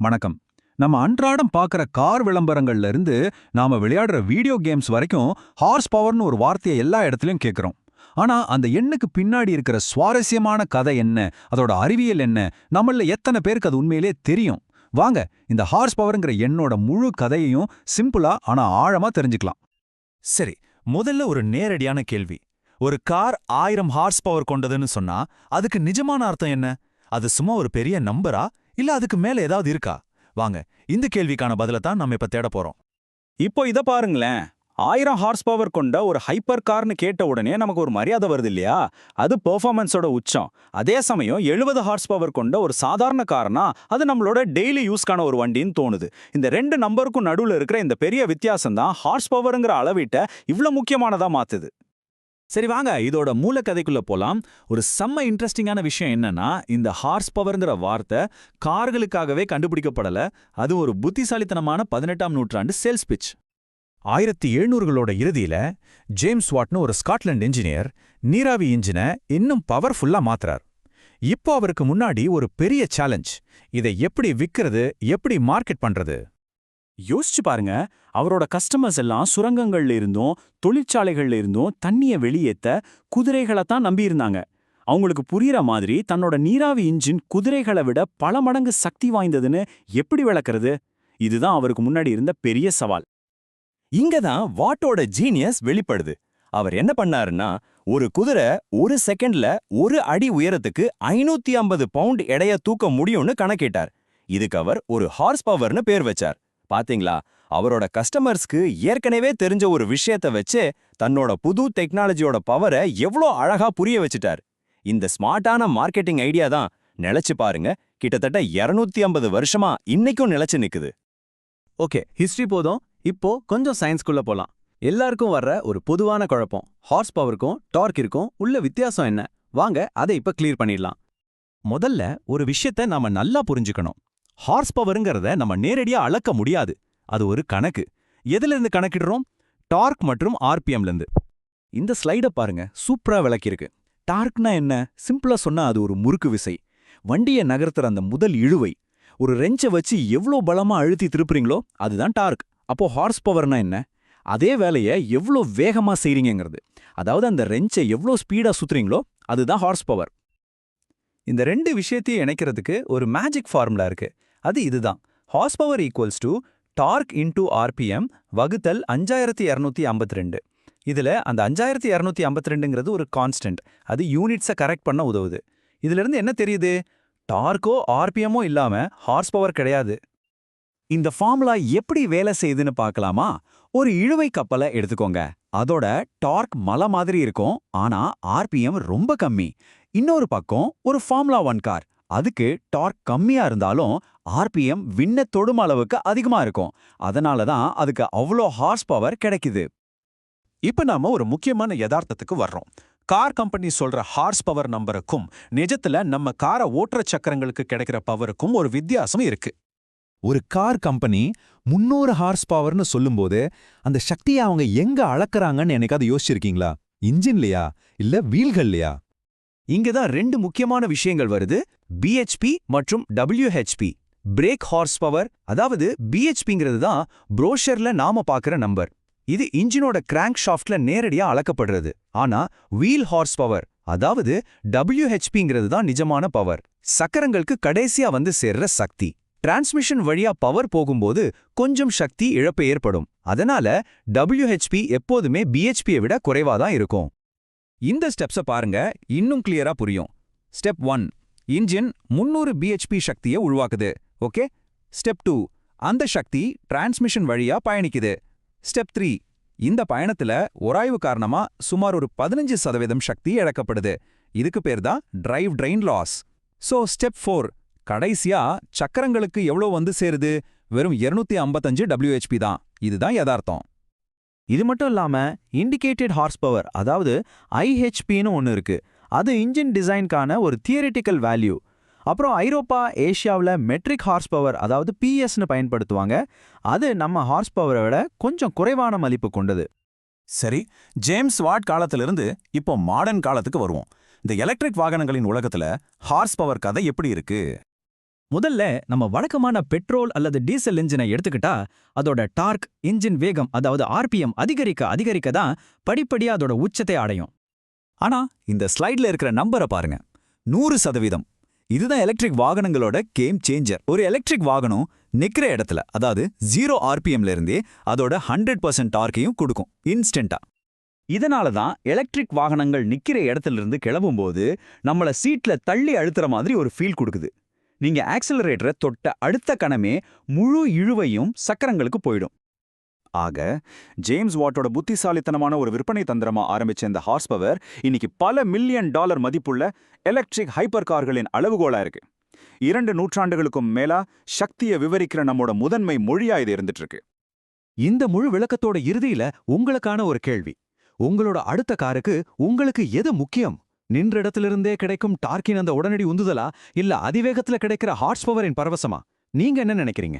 வணக்கம். நம்ம அன்றாடம் பார்க்குற கார் விளம்பரங்கள்ல இருந்து நாம விளையாடுற வீடியோ கேம்ஸ் வரைக்கும் ஹார்ஸ் பவர்னு ஒரு வார்த்தையை எல்லா இடத்துலயும் கேட்குறோம் ஆனா அந்த எண்ணுக்கு பின்னாடி இருக்கிற சுவாரஸ்யமான கதை என்ன? அதோட அறிவியல் என்ன? நம்மள எத்தனை பேருக்கு அது உண்மையிலே தெரியும்? வாங்க இந்த ஹார்ஸ் பவர்ங்கிற எண்ணோட முழு கதையையும் சிம்பிளா ஆனா ஆழமா தெரிஞ்சுக்கலாம். சரி முதல்ல ஒரு நேரடியான கேள்வி. ஒரு கார் ஆயிரம் ஹார்ஸ் பவர் கொண்டதுன்னு சொன்னா அதுக்கு நிஜமான அர்த்தம் என்ன? அது சும்மா ஒரு பெரிய நம்பரா இல்ல அதுக்கு மேல ஏதாவது இருக்கா? வாங்க இந்த கேள்விக்கான பதிலை தான் நம்ம இப்ப தேட போறோம். இப்போ இத பாருங்களேன். ஆயிரம் ஹார்ஸ் பவர் கொண்ட ஒரு ஹைப்பர் கார்னு கேட்ட உடனே நமக்கு ஒரு மரியாதை வருது இல்லையா? அது பெர்ஃபார்மன்ஸோட உச்சம். அதே சமயம் எழுபது ஹார்ஸ் பவர் கொண்ட ஒரு சாதாரண கார்னா அது நம்மளோட டெய்லி யூஸ்க்கான ஒரு வண்டின்னு தோணுது. இந்த ரெண்டு நம்பருக்கும் நடுவுல இருக்கிற இந்த பெரிய வித்தியாசம் தான் ஹார்ஸ் பவருங்கிற அளவீட்டை இவ்ளோ முக்கியமானதா மாத்துது. சரி வாங்க. இதோட மூலக்கதைக்குள்ள போலாம். ஒரு செம்ம இன்ட்ரெஸ்டிங்கான விஷயம் என்னன்னா இந்த ஹார்ஸ் பவர்ங்கிற வார்த்தை கார்களுக்காகவே கண்டுபிடிக்கப்படல. அது ஒரு புத்திசாலித்தனமான பதினெட்டாம் நூற்றாண்டு சேல்ஸ் பிச் ஆயிரத்தி எழுநூறுகளோட இறுதியில ஜேம்ஸ் வாட்னு ஒரு ஸ்காட்லாந்து இன்ஜினியர் நீராவி இன்ஜினை இன்னும் பவர்ஃபுல்லா மாத்துறார். இப்போ அவருக்கு முன்னாடி ஒரு பெரிய சேலஞ்ச் இதை எப்படி விற்கிறது எப்படி மார்க்கெட் பண்றது? யோசிச்சு பாருங்க. அவரோட கஸ்டமர்ஸ் எல்லாம் சுரங்கங்கள்ல இருந்தும் தொழிற்சாலைகள்ல இருந்தும் தண்ணிய வெளியேத்த குதிரைகளை தான் நம்பியிருந்தாங்க அவங்களுக்கு புரியற மாதிரி தன்னோட நீராவி இன்ஜின் குதிரைகளை விட பல மடங்கு சக்தி வாய்ந்ததுன்னு எப்படி விளக்குறது? இதுதான் அவருக்கு முன்னாடி இருந்த பெரிய சவால். இங்க தான் வாட்டோட ஜீனியஸ் வெளிப்படுது. அவர் என்ன பண்ணாருன்னா ஒரு குதிரை ஒரு செகண்ட்ல ஒரு அடி உயரத்துக்கு ஐநூத்தி ஐம்பது பவுண்ட் எடைய தூக்க முடியும்னு கணக்கிட்டார். இதுக்கு அவர் ஒரு ஹார்ஸ் பவர்னு பேர் வச்சார். பாத்தீங்களா? அவரோட கஸ்டமர்ஸ்க்கு ஏற்கனவே தெரிஞ்ச ஒரு விஷயத்த வச்சு தன்னோட புது டெக்னாலஜியோட பவரை எவ்ளோ அழகா புரிய வச்சுட்டார். இந்த ஸ்மார்ட்டான மார்க்கெட்டிங் ஐடியா தான் நிலைச்சு பாருங்க கிட்டத்தட்ட 250 ஐம்பது வருஷமா இன்னைக்கும் நிலைச்சு நிக்குது. ஓகே ஹிஸ்டரி போதும். இப்போ கொஞ்சம் சயின்ஸ்குள்ள போலாம். எல்லாருக்கும் வர்ற ஒரு பொதுவான குழப்பம். ஹார்ஸ் பவருக்கும் டார்க் இருக்கும் உள்ள வித்தியாசம் என்ன? வாங்க அதை இப்ப கிளியர் பண்ணிடலாம். முதல்ல ஒரு விஷயத்த நாம நல்லா புரிஞ்சுக்கணும். ஹார்ஸ் பவருங்கிறத நம்ம நேரடியா அளக்க முடியாது. அது ஒரு கணக்கு. எதுல இருந்து கணக்கிடுறோம்? டார்க் மற்றும் ஆர்பிஎம்ல இருந்து இந்த ஸ்லைட பாருங்க. சூப்பரா விளக்கியிருக்கு. டார்க்னா என்ன? சிம்பிளா சொன்னா அது ஒரு முறுக்கு விசை. வண்டியை நகர்த்துற அந்த முதல் இழுவை. ஒரு ரெஞ்சை வச்சு எவ்ளோ பலமா அழுத்தி திருப்புறீங்களோ அதுதான் டார்க். அப்போ ஹார்ஸ் பவர்னா என்ன? அதே வேலையை எவ்ளோ வேகமா செய்றீங்கங்கிறது. அதாவது அந்த ரெஞ்சை எவ்ளோ ஸ்பீடா சுத்துறீங்களோ அதுதான் ஹார்ஸ் பவர் இந்த ரெண்டு விஷயத்தையும் இணைக்கிறதுக்கு ஒரு மேஜிக் ஃபார்முலா இருக்கு. அது இதுதான். Horse power equals to torque into RPM வகுத்தல் அஞ்சாயிரத்தி இரநூத்தி ஐம்பத்தி ரெண்டு இதுல அந்த அஞ்சாயிரத்தி இரநூத்தி ஐம்பத்தி ரெண்டுங்கிறது ஒரு கான்ஸ்டன்ட் அது யூனிட்ஸை கரெக்ட் பண்ண உதவுது. இதுல இருந்து என்ன தெரியுது? டார்க்கோ ஆர்பிஎம்மோ இல்லாம ஹார்ஸ் பவர் கிடையாது. இந்த ஃபார்முலா எப்படி வேலை செய்யுதுன்னு பார்க்கலாமா? ஒரு இழுவை கப்பலை எடுத்துக்கோங்க. அதோட டார்க் மலை மாதிரி இருக்கும். ஆனா ஆர்பிஎம் ரொம்ப கம்மி. இன்னொரு பக்கம் ஒரு ஃபார்முலா ஒன் கார் அதுக்கு டார்க் கம்மியா இருந்தாலும் ஆர்பிஎம் விண்ண தொடும் அளவுக்கு அதிகமா இருக்கும். அதனால தான் அதுக்கு அவ்வளோ ஹார்ஸ் பவர் கிடைக்குது. இப்ப நாம ஒரு முக்கியமான யதார்த்தத்துக்கு வர்றோம். கார் கம்பெனி சொல்ற ஹார்ஸ் பவர் நம்பருக்கும் நிஜத்துல நம்ம காரை ஓட்டுற சக்கரங்களுக்கு கிடைக்கிற பவருக்கும் ஒரு வித்தியாசம் இருக்கு. ஒரு கார் கம்பெனி முன்னூறு ஹார்ஸ் பவர்னு சொல்லும்போது அந்த சக்தியை அவங்க எங்க அளக்குறாங்கன்னு என்னைக்காவது யோசிச்சிருக்கீங்களா? இன்ஜின்லயா? இல்ல வீல்கள்லயா? இங்க தான் ரெண்டு முக்கியமான விஷயங்கள் வருது. பிஹெச்பி மற்றும் டபிள்யூஹெச்பி பிரேக் ஹார்ஸ் பவர் அதாவது பிஹெச்பிங்கிறது தான் புரோஷர்ல நாம பார்க்குற நம்பர் இது இன்ஜினோட கிராங்க் ஷாஃப்ட்ல நேரடியா அளக்கப்படுறது. ஆனா வீல் ஹார்ஸ் பவர் அதாவது டபிள்யூஹெச்பிங்கிறது தான் நிஜமான பவர் சக்கரங்களுக்கு கடைசியா வந்து சேர்ற சக்தி. டிரான்ஸ்மிஷன் வழியா பவர் போகும்போது கொஞ்சம் சக்தி இழப்பு ஏற்படும். அதனால டபிள்யூஹெச்பி எப்போதுமே பிஹெச்பியை விட குறைவா தான் இருக்கும். இந்த ஸ்டெப்ஸை பாருங்க இன்னும் கிளியரா புரியும். ஸ்டெப் ஒன் இன்ஜின் முன்னூறு பிஹெச்பி சக்தியை உருவாக்குது ஓகே ஸ்டெப் டூ அந்த சக்தி டிரான்ஸ்மிஷன் வழியா பயணிக்குது. ஸ்டெப் த்ரீ இந்த பயணத்துல உராய்வு காரணமா சுமார் ஒரு பதினஞ்சு சதவீதம் சக்தி இழக்கப்படுது. இதுக்கு பேர் தான் drive train loss so step four கடைசியா சக்கரங்களுக்கு எவ்வளோ வந்து சேருது? வெறும் 255 ஐம்பத்தஞ்சு டபிள்யூஹெச்பி தான். இதுதான் யதார்த்தம். இது மட்டும் இல்லாம இண்டிகேட்டட் ஹார்ஸ் பவர் அதாவது ஐஹெச்பின்னு ஒன்று இருக்கு. அது இன்ஜின் டிசைன்கான ஒரு தியரிட்டிக்கல் வேல்யூ அப்புறம் ஐரோப்பா ஏஷியாவில் மெட்ரிக் ஹார்ஸ் பவர் அதாவது பிஎஸ்னு பயன்படுத்துவாங்க. அது நம்ம ஹார்ஸ் பவரை விட கொஞ்சம் குறைவான மதிப்பு கொண்டது. சரி ஜேம்ஸ் வாட் காலத்திலிருந்து இப்போ மாடர்ன் காலத்துக்கு வருவோம். இந்த எலக்ட்ரிக் வாகனங்களின் உலகத்துல ஹார்ஸ் பவர் கதை எப்படி இருக்கு? முதல்ல நம்ம வழக்கமான பெட்ரோல் அல்லது டீசல் இன்ஜினை எடுத்துக்கிட்டா அதோட டார்க் இன்ஜின் வேகம் அதாவது ஆர்பிஎம் அதிகரிக்க அதிகரிக்க தான் படிப்படியா அதோட உச்சத்தை அடையும். ஆனா இந்த ஸ்லைட்ல இருக்கிற நம்பரை பாருங்க. நூறு சதவீதம். இதுதான் எலக்ட்ரிக் வாகனங்களோட கேம் சேஞ்சர். ஒரு எலக்ட்ரிக் வாகனம் நிற்கிற இடத்துல அதாவது ஜீரோ ஆர்பிஎம்ல இருந்தே அதோட ஹண்ட்ரட் பர்சன்ட் டார்க்கையும் கொடுக்கும் இன்ஸ்டன்டா இதனால தான் எலக்ட்ரிக் வாகனங்கள் நிக்கிற இடத்துல இருந்து கிளம்பும்போது நம்மள சீட்ல தள்ளி அழுத்துற மாதிரி ஒரு ஃபீல் கொடுக்குது. நீங்க ஆக்சிலரேட்டரை தொட்ட அடுத்த கணமே முழு இழுவையும் சக்கரங்களுக்கு போயிடும். ஆக ஜேம்ஸ் வாட்டோட புத்திசாலித்தனமான ஒரு விற்பனை தந்திரமா ஆரம்பிச்ச இந்த ஹார்ஸ் பவர் இன்னைக்கு பல மில்லியன் டாலர் மதிப்புள்ள எலக்ட்ரிக் ஹைப்பர் கார்களின் அளவுகோலா இருக்கு. இரண்டு நூற்றாண்டுகளுக்கும் மேலா சக்தியை விவரிக்கிற நம்மோட முதன்மை மொழியா இது இருந்துட்டு இருக்கு இந்த முழு விளக்கத்தோட இறுதியில உங்களுக்கான ஒரு கேள்வி. உங்களோட அடுத்த காருக்கு உங்களுக்கு எது முக்கியம்? நின்ற இடத்திலிருந்தே கிடைக்கும் டார்க்கின் அந்த உடனடி உந்துதலா? இல்ல அதிவேகத்துல கிடைக்கிற ஹார்ஸ் பவரின் பரவசமா? நீங்க என்ன நினைக்கிறீங்க?